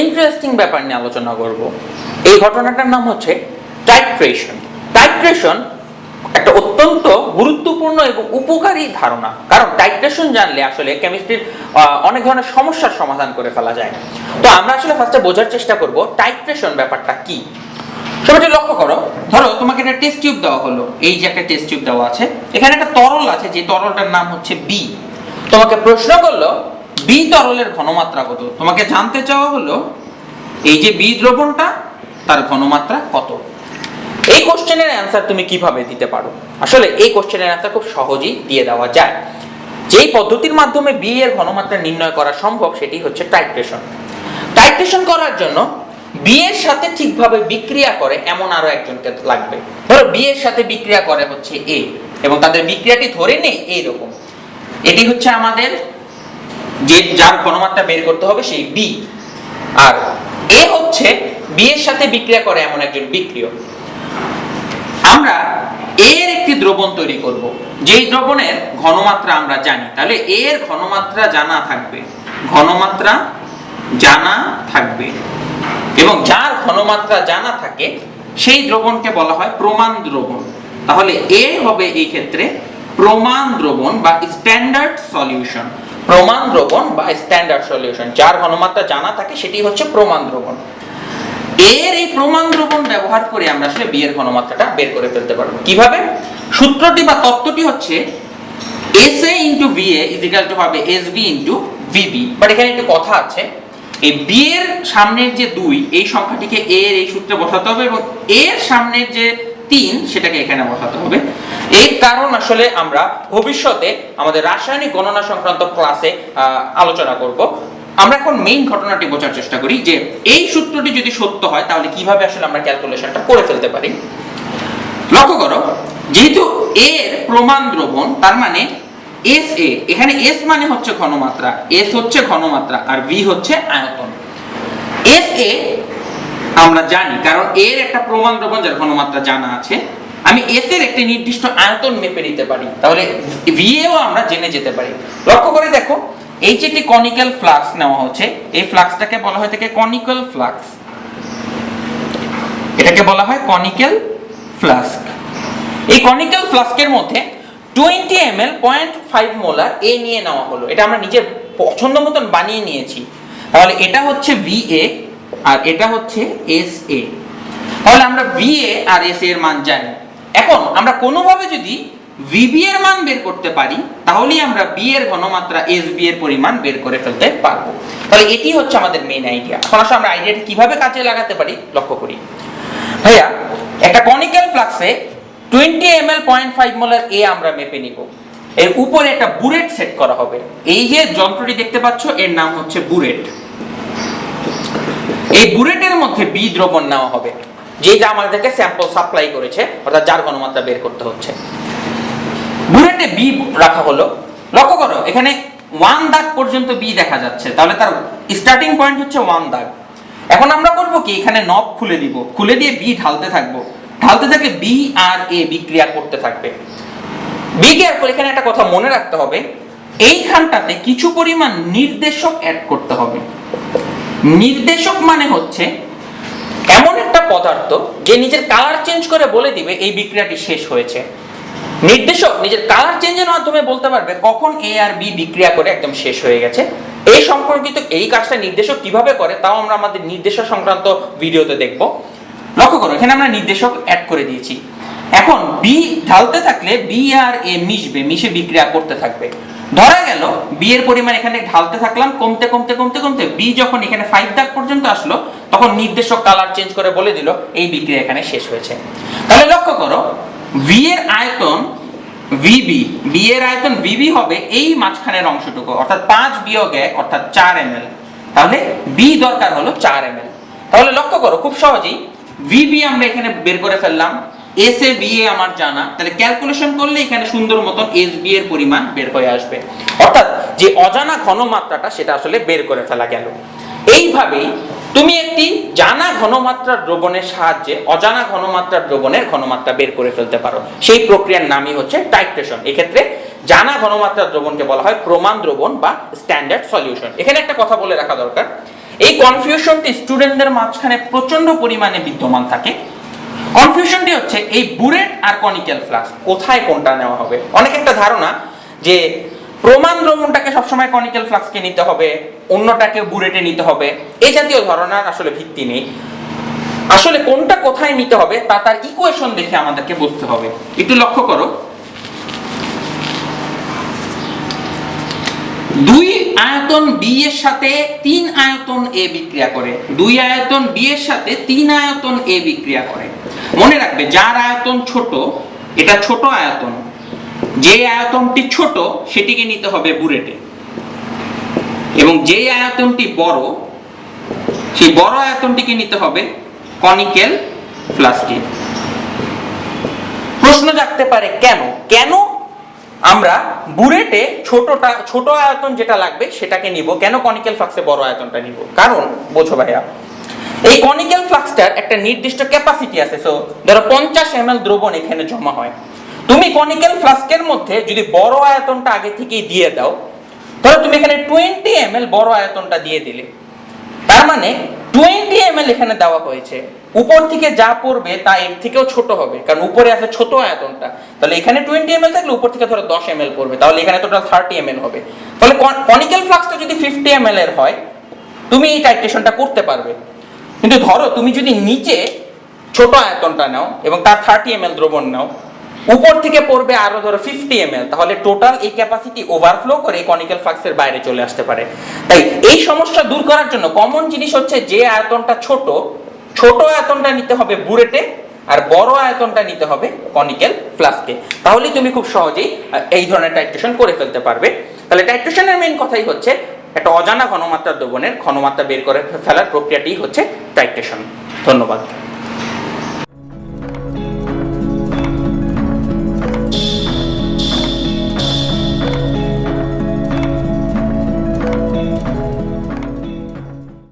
Interesting ব্যাপার নিয়ে আলোচনা করব। এই ঘটনাটার নাম হচ্ছে টাইট্রেশন টাইট্রেশন একটা অত্যন্ত গুরুত্বপূর্ণ এবং উপকারী ধারণা। কারণ টাইট্রেশন জানলে আসলে কেমিস্ট্রির অনেক ধরনের সমস্যার সমাধান করে ফেলা যায়। তো আমরা আসলে ফার্স্টে বোঝার চেষ্টা করব টাইট্রেশন ব্যাপারটা কি। সবাই লক্ষ্য করো। ধরো তোমাকে একটা টেস্ট টিউব দেওয়া হলো। এই যে একটা টেস্ট টিউব দেওয়া আছে, এখানে একটা তরল আছে, যে তরলটার নাম হচ্ছে বি তোমাকে প্রশ্ন করল বি তরলের ঘনমাত্রা কত? তোমাকে জানতে চাওয়া হলো, এই যে বি দ্রবণটা তার ঘনমাত্রা কত? এই কোশ্চেনের অ্যান্সার তুমি কীভাবে দিতে পারো? আসলে এই কোশ্চেনের অ্যান্সার খুব সহজেই দিয়ে দেওয়া যায়। যেই পদ্ধতির মাধ্যমে বি এর ঘনমাত্রা নির্ণয় করা সম্ভব, সেটি হচ্ছে টাইট্রেশন। টাইট্রেশন করার জন্য বি এর সাথে ঠিকভাবে বিক্রিয়া করে এমন আরও একজনকে লাগবে। ধরো বি এর সাথে বিক্রিয়া করে হচ্ছে এ, এবং তাদের বিক্রিয়াটি ধরে নেই এইরকম এটি হচ্ছে আমাদের যে যার ঘনমাত্রা বের করতে হবে সেই বি আর এ হচ্ছে বি এর সাথে বিক্রিয়া করে এমন একজন বিক্রিয়ক। আমরা এর একটি দ্রবণ তৈরি করব। যেই দ্রবণের ঘনমাত্রা আমরা জানি, তাহলে এর ঘনমাত্রা জানা থাকবে। ঘনমাত্রা জানা থাকবে। এবং যার ঘনমাত্রা জানা থাকে, সেই দ্রবণকে বলা হয় প্রমাণ দ্রবণ। তাহলে এ হবে এই ক্ষেত্রে প্রমাণ দ্রবণ বা স্ট্যান্ডার্ড সলিউশন প্রমাণ দ্রবণ বা স্ট্যান্ডার্ড সলিউশন যার ঘনমাত্রা জানা থাকে সেটি হচ্ছে প্রমাণ দ্রবণ। এর এই প্রমাণ দ্রবণ ব্যবহার করে আমরা আসলে বি এর ঘনমাত্রাটা বের করে ফেলতে পারব। কীভাবে? সূত্রটি বা তত্ত্বটি হচ্ছে S A into B A is equal to হবে S B into V B এখানে একটু কথা আছে, এই বি এর সামনের যে দুই, এই সংখ্যাটিকে এ এর এই সূত্রে বসাতে হবে এবং এর সামনের যে তিন সেটাকে এখানে বসাতে হবে। এই কারণ আসলে আমরা ভবিষ্যতে আমাদের রাসায়নিক গণনা সংক্রান্ত ক্লাসে আলোচনা করব। আমরা এখন মেইন ঘটনাটি বোঝার চেষ্টা করি যে এই সূত্রটি যদি সত্য হয়, তাহলে কীভাবে আসলে আমরা ক্যালকুলেশনটা করে ফেলতে পারি? লক্ষ্য করো, যেহেতু এর প্রমাণ দ্রবণ, তার মানে এস এ এখানে এস মানে হচ্ছে ঘনমাত্রা এস হচ্ছে ঘনমাত্রা, আর ভি হচ্ছে আয়তন। এস এ আমরা জানি, কারণ এর একটা প্রমাণ দ্রবণ যার ঘনমাত্রা জানা আছে। আমি এস এর একটি নির্দিষ্ট আয়তন মেপে নিতে পারি। তাহলে ভি এও আমরা জেনে যেতে পারি। লক্ষ্য করে দেখো, এই যে একটি কনিক্যাল ফ্লাক্স নেওয়া হচ্ছে, এই ফ্লাক্সটাকে বলা হয় থেকে কনিক্যাল ফ্লাক্স এটাকে বলা হয় কনিক্যাল ফ্লাস্ক এই কনিক্যাল ফ্লাস্কের মধ্যে twenty M L point five molar A নিয়ে নেওয়া হলো। এটা আমরা নিজের পছন্দ মতন বানিয়ে নিয়েছি। তাহলে এটা হচ্ছে ভি এ আর এটা হচ্ছে এস এ তাহলে আমরা ভি এ আর এস এর মান জানি। এখন আমরা কোনোভাবে যদি ভিবি এর মান বের করতে পারি, তাহলেই আমরা বি এর ঘনমাত্রা এস বি এর পরিমাণ বের করে ফেলতে পারব। তাহলে এটি হচ্ছে আমাদের মেইন আইডিয়া এখন আসলে আমরা আইডিয়াটি কীভাবে কাজে লাগাতে পারি, লক্ষ্য করি। ভাইয়া, একটা conical ফ্লাক্সে twenty M L point five molar A আমরা মেপে নিব। এর উপরে একটা বুরেট সেট করা হবে। এই যে যন্ত্রটি দেখতে পাচ্ছ, এর নাম হচ্ছে বুরেট। এই বুলেটের মধ্যে বি রোপণ নেওয়া হবে, যে যা আমাদেরকে স্যাম্পল সাপ্লাই করেছে, অর্থাৎ যার ঘনমাত্রা বের করতে হচ্ছে। বুলেটে বি রাখা হলো। লক্ষ্য করো, এখানে ওয়ান দাগ পর্যন্ত বি দেখা যাচ্ছে, তাহলে তার স্টার্টিং পয়েন্ট হচ্ছে ওয়ান দাগ। এখন আমরা করব কি, এখানে নব খুলে দিব, খুলে দিয়ে বি ঢালতে থাকব। ঢালতে থাকলে বি আর এ বিক্রিয়া করতে থাকবে। বি কেয়ারফুল এখানে একটা কথা মনে রাখতে হবে, এইখানটাতে কিছু পরিমাণ নির্দেশক অ্যাড করতে হবে। নির্দেশক মানে হচ্ছে এমন একটা পদার্থ যে নিজের কালার চেঞ্জ করে বলে দিবে এই বিক্রিয়াটি শেষ হয়েছে। নির্দেশক নিজের কালার চেঞ্জের মাধ্যমে বলতে পারবে কখন এ আর বি বিক্রিয়া করে একদম শেষ হয়ে গেছে। এই সম্পর্কিত এই কাজটা নির্দেশক কীভাবে করে তাও আমরা আমাদের নির্দেশক সংক্রান্ত ভিডিওতে দেখব। লক্ষ্য করো, এখানে আমরা নির্দেশক অ্যাড করে দিয়েছি। এখন বি ঢালতে থাকলে বি আর এ মিশবে, মিশে বিক্রিয়া করতে থাকবে। ধরা গেল বি এর পরিমাণ এখানে ঢালতে থাকলাম, কমতে কমতে কমতে কমতে বি যখন এখানে ফাইভ দাগ পর্যন্ত আসলো, তখন নির্দেশক কালার চেঞ্জ করে বলে দিল, এই বিক্রিয়া এখানে শেষ হয়েছে। তাহলে লক্ষ্য করো ভি এর আয়তন ভিবি বি এর আয়তন ভিবি হবে এই মাঝখানের অংশটুকু, অর্থাৎ পাঁচ বিয়োগ এক, অর্থাৎ চার এম তাহলে বি দরকার হলো চার এম তাহলে লক্ষ্য করো, খুব সহজেই ভিবি আমরা এখানে বের করে ফেললাম এস এ বি আমার জানা, তাহলে ক্যালকুলেশন করলে এখানে সুন্দর মতন এস বি এর পরিমাণ বের হয়ে আসবে। অর্থাৎ যে অজানা ঘনমাত্রাটা, সেটা আসলে বের করে ফেলা গেল। এইভাবেই তুমি একটি জানা ঘনমাত্রার দ্রবণের সাহায্যে অজানা ঘনমাত্রার দ্রবণের ঘনমাত্রা বের করে ফেলতে পারো। সেই প্রক্রিয়ার নামই হচ্ছে টাইট্রেশন এক্ষেত্রে জানা ঘনমাত্রার দ্রবণকে বলা হয় প্রমাণ দ্রবণ বা স্ট্যান্ডার্ড সলিউশন এখানে একটা কথা বলে রাখা দরকার। এই কনফিউশনটি স্টুডেন্টদের মাঝখানে প্রচণ্ড পরিমাণে বিদ্যমান থাকে। কনফিউশনটি হচ্ছে এই বুরেট আর কনিক্যাল ফ্লাস্ক, কোথায় কোনটা নেওয়া হবে? অনেক একটা ধারণা যে প্রমাণ দ্রবণটাকে সবসময় কনিক্যাল ফ্লাস্কে নিতে হবে, অন্যটাকে বুরেটে নিতে হবে এই জাতীয় ধারণার আসলে ভিত্তি নেই। আসলে কোনটা কোথায় নিতে হবে তা তার ইকুয়েশন দেখে আমাদেরকে বুঝতে হবে। একটু লক্ষ্য করো। দুই আয়তন বি এর সাথে তিন আয়তন এ বিক্রিয়া করে। দুই আয়তন বি এর সাথে তিন আয়তন এ বিক্রিয়া করে। মনে রাখবে, যার আয়তন ছোট, এটা ছোট আয়তন। যে আয়তনটি ছোট, সেটিকে নিতে হবে বুরেটে। এবং যে আয়তনটি বড়, সেই বড় আয়তনটিকে নিতে হবে কনিক্যাল ফ্লাস্কে প্রশ্ন জাগতে পারে, কেন? কেন আমরা বুরেটে ছোটটা, ছোট আয়তন যেটা লাগবে সেটাকে নিব। কেন কনিক্যাল ফ্লাক্সে বড় আয়তনটা নিব? কারণ, বোঝো ভাইয়া, এই কনিক্যাল ফ্লাক্সটার একটা নির্দিষ্ট ক্যাপাসিটি আছে। সো ধরো পঞ্চাশ এম দ্রবণ এখানে জমা হয়। তুমি কনিক্যাল ফ্লাস্কের মধ্যে যদি বড় আয়তনটা আগে থেকেই দিয়ে দাও, ধরো তুমি এখানে টোয়েন্টি এম বড় আয়তনটা দিয়ে দিলে। তার মানে টোয়েন্টি এম এল এখানে দেওয়া হয়েছে। উপর থেকে যা পড়বে তা এর থেকেও ছোট হবে, কারণ উপরে আছে ছোট আয়তনটা। তাহলে এখানে টোয়েন্টি এম এল থাকলে উপর থেকে ধরো দশ এম এল পড়বে, তাহলে এখানে টোটাল থার্টি এম এল হবে। তাহলে কনিক্যাল ফ্লাক্সটা যদি ফিফটি এম এল এর হয়, তুমি এই টাইট্রেশনটা করতে পারবে। কিন্তু ধরো তুমি যদি নিচে ছোট আয়তনটা নাও এবং তার থার্টি এম এল দ্রবণ নাও উপর থেকে পড়বে আরও ধরো ফিফটি এম তাহলে টোটাল এই ক্যাপাসিটি ওভারফ্লো করে কনিক্যাল ফ্লাক্সের বাইরে চলে আসতে পারে। তাই এই সমস্যা দূর করার জন্য কমন জিনিস হচ্ছে যে আয়তনটা ছোট ছোট আয়তনটা নিতে হবে বুরেটে আর বড় আয়তনটা নিতে হবে কনিক্যাল ফ্লাস্কে তাহলেই তুমি খুব সহজেই এই ধরনের টাইট্রেশন করে ফেলতে পারবে। তাহলে টাইট্রেশনের মেইন কথাই হচ্ছে একটা অজানা ঘনমাত্রার দ্রবণের ঘনমাত্রা বের করে ফেলার প্রক্রিয়াটি হচ্ছে টাইট্রেশন ধন্যবাদ।